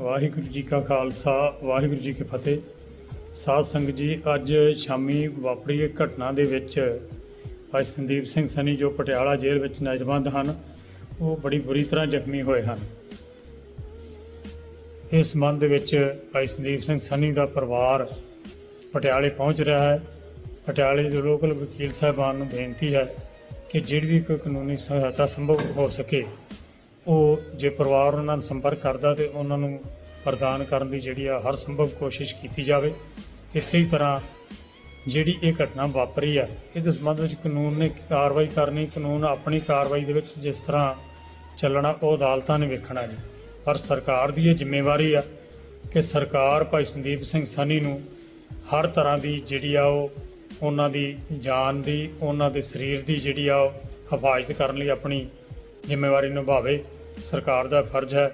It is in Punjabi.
ਵਾਹਿਗੁਰੂ ਜੀ ਕਾ ਖਾਲਸਾ, ਵਾਹਿਗੁਰੂ ਜੀ ਕੀ ਫਤਿਹ। ਸਾਧ ਸੰਗਤ ਜੀ, ਅੱਜ ਸ਼ਾਮੀ ਵਾਪਰੀ ਘਟਨਾ ਦੇ ਵਿੱਚ ਅੱਜ ਸੰਦੀਪ ਸਿੰਘ ਸਨੀ ਜੋ ਪਟਿਆਲਾ ਜੇਲ੍ਹ ਵਿੱਚ ਨਜ਼ਰਬੰਦ ਹਨ, ਉਹ ਬੜੀ ਬੁਰੀ ਤਰ੍ਹਾਂ ਜ਼ਖਮੀ ਹੋਏ ਹਨ। ਇਸ ਸੰਬੰਧ ਵਿੱਚ ਭਾਈ ਸੰਦੀਪ ਸਿੰਘ ਸਨੀ ਦਾ ਪਰਿਵਾਰ ਪਟਿਆਲੇ ਪਹੁੰਚ ਰਿਹਾ ਹੈ। ਪਟਿਆਲੇ ਦੇ ਲੋਕਲ ਵਕੀਲ ਸਾਹਿਬਾਨ ਨੂੰ ਬੇਨਤੀ ਹੈ ਕਿ ਜਿਹੜੀ ਵੀ ਕੋਈ ਕਾਨੂੰਨੀ ਸਹਾਇਤਾ ਸੰਭਵ ਹੋ ਸਕੇ ਉਹ ਜੇ ਪਰਿਵਾਰ ਉਹਨਾਂ ਨਾਲ ਸੰਪਰਕ ਕਰਦਾ ਤੇ ਉਹਨਾਂ ਨੂੰ ਪ੍ਰਦਾਨ ਕਰਨ ਦੀ ਜਿਹੜੀ ਆ ਹਰ ਸੰਭਵ ਕੋਸ਼ਿਸ਼ ਕੀਤੀ ਜਾਵੇ, ਇਸੇ ਤਰ੍ਹਾਂ ਜਿਹੜੀ ਇਹ ਘਟਨਾ ਵਾਪਰੀ ਆ, ਇਹਦੇ ਸੰਬੰਧ ਵਿੱਚ ਕਾਨੂੰਨ ਨੇ ਕਾਰਵਾਈ ਕਰਨੀ, ਕਾਨੂੰਨ ਆਪਣੀ ਕਾਰਵਾਈ ਦੇ ਵਿੱਚ ਜਿਸ ਤਰ੍ਹਾਂ ਚੱਲਣਾ, ਉਹ ਅਦਾਲਤਾਂ ਨੇ ਵੇਖਣਾ ਜੀ। ਪਰ ਸਰਕਾਰ ਦੀ ਇਹ ਜ਼ਿੰਮੇਵਾਰੀ ਆ ਕਿ ਸਰਕਾਰ ਭਾਈ ਸੰਦੀਪ ਸਿੰਘ ਸਨੀ ਨੂੰ ਹਰ ਤਰ੍ਹਾਂ ਦੀ ਜਿਹੜੀ ਆ ਉਹ ਉਹਨਾਂ ਦੀ ਜਾਨ ਦੀ, ਉਹਨਾਂ ਦੇ ਸਰੀਰ ਦੀ ਜਿਹੜੀ ਆ ਉਹ ਹਿਫਾਜ਼ਤ ਕਰਨ ਲਈ ਆਪਣੀ ਜ਼ਿੰਮੇਵਾਰੀ ਨਿਭਾਵੇ। ਸਰਕਾਰ ਦਾ ਫਰਜ਼ ਹੈ